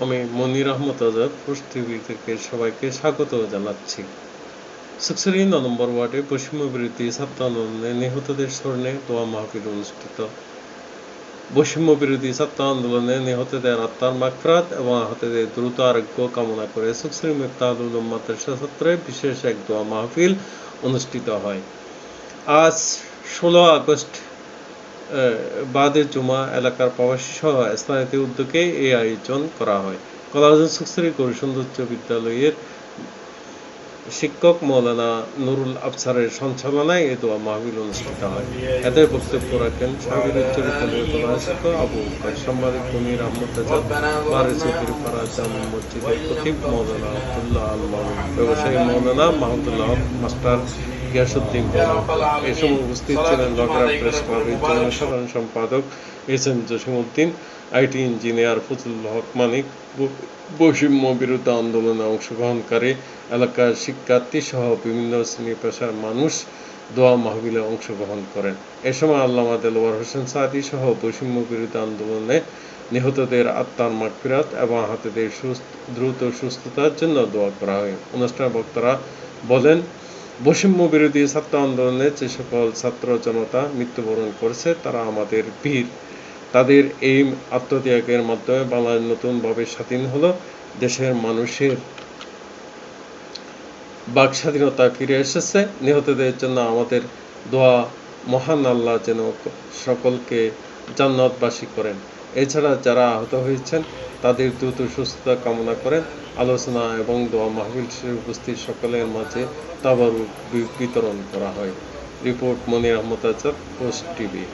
আমি Monir Ahmed Azad post TV থেকে সবাইকে স্বাগত জানাচ্ছি। সুকসরি ন নম্বর ওয়ার্ডে বৈষম্য বিরোধী ছাত্র আন্দোলনে নিহতদের স্মরণে দোয়া মাহফিল অনুষ্ঠিত। বৈষম্য বিরোধী ছাত্র আন্দোলনে নিহতদের আত্মার মাগফিরাত এবং আহতদের দ্রুত আরোগ্য কামনা করে সুকসরি মুক্তাহুল মাদ্রাসা ছাত্রে বিশেষ এক দোয়া মাহফিল অনুষ্ঠিত হয়। আজ ষোলো আগস্ট বাদে জুমা এলাকার প্রবাসী সহ স্থানীয় উদ্যোগে এই আয়োজন করা হয়। কলাজন সুকসরি গৌরীসুন্দর উচ্চ বিদ্যালয়ের শিক্ষক মৌলানা নুরুল আফসারের সঞ্চালনায় এ দোয়া মাহবিল অনুষ্ঠিত হয়। এতে বক্তব্য রাখেন সাবির উচ্চরিত আবু সাংবাদিক মনির আহমদ মসজিদের খতিব মৌলানা আব্দুল্লাহ আল মামুন ব্যবসায়ী মৌলানা মাহমুদুল্লাহ মাস্টার গিয়াসুদ্দিন এই সময় উপস্থিত ছিলেন লকরা প্রেস ক্লাবের সাধারণ সম্পাদক S M Jasimuddin, IT engineer Fazlul Haque Manik বৈষম্য বিরুদ্ধে আন্দোলনে অংশগ্রহণকারী এলাকার শিক্ষার্থী সহ বিভিন্ন শ্রেণি পেশার মানুষ দোয়া মাহবিলে অংশগ্রহণ করেন। এ সময় আল্লামা দেলোয়ার হোসেন সাদি সহ বৈষম্য বিরুদ্ধে আন্দোলনে নিহতদের আত্মার মাগফিরাত এবং আহতদের দ্রুত সুস্থতার জন্য দোয়া করা হয়। অনুষ্ঠানে বক্তারা বলেন বৈষম্য বিরোধী ছাত্র আন্দোলনে যে সকল ছাত্র জনতা মৃত্যুবরণ করেছে, তারা আমাদের বীর। তাদের এই আত্মত্যাগের মাধ্যমে বাংলাদেশ নতুনভাবে স্বাধীন হলো দেশের মানুষের। বাক স্বাধীনতা ফিরে এসেছে, নিহতদের জন্য আমাদের দোয়া মহান আল্লাহ যেন সকলকে জান্নাতবাসী করেন। এছাড়া যারা আহত হয়েছেন, তাদের দ্রুত সুস্থতা কামনা করেন। আলোচনা এবং দোয়া মাহবিল উপস্থিত সকলের মাঝে তাবার বিতরণ করা হয়। Report Monir Ahmed Azad, Post TV.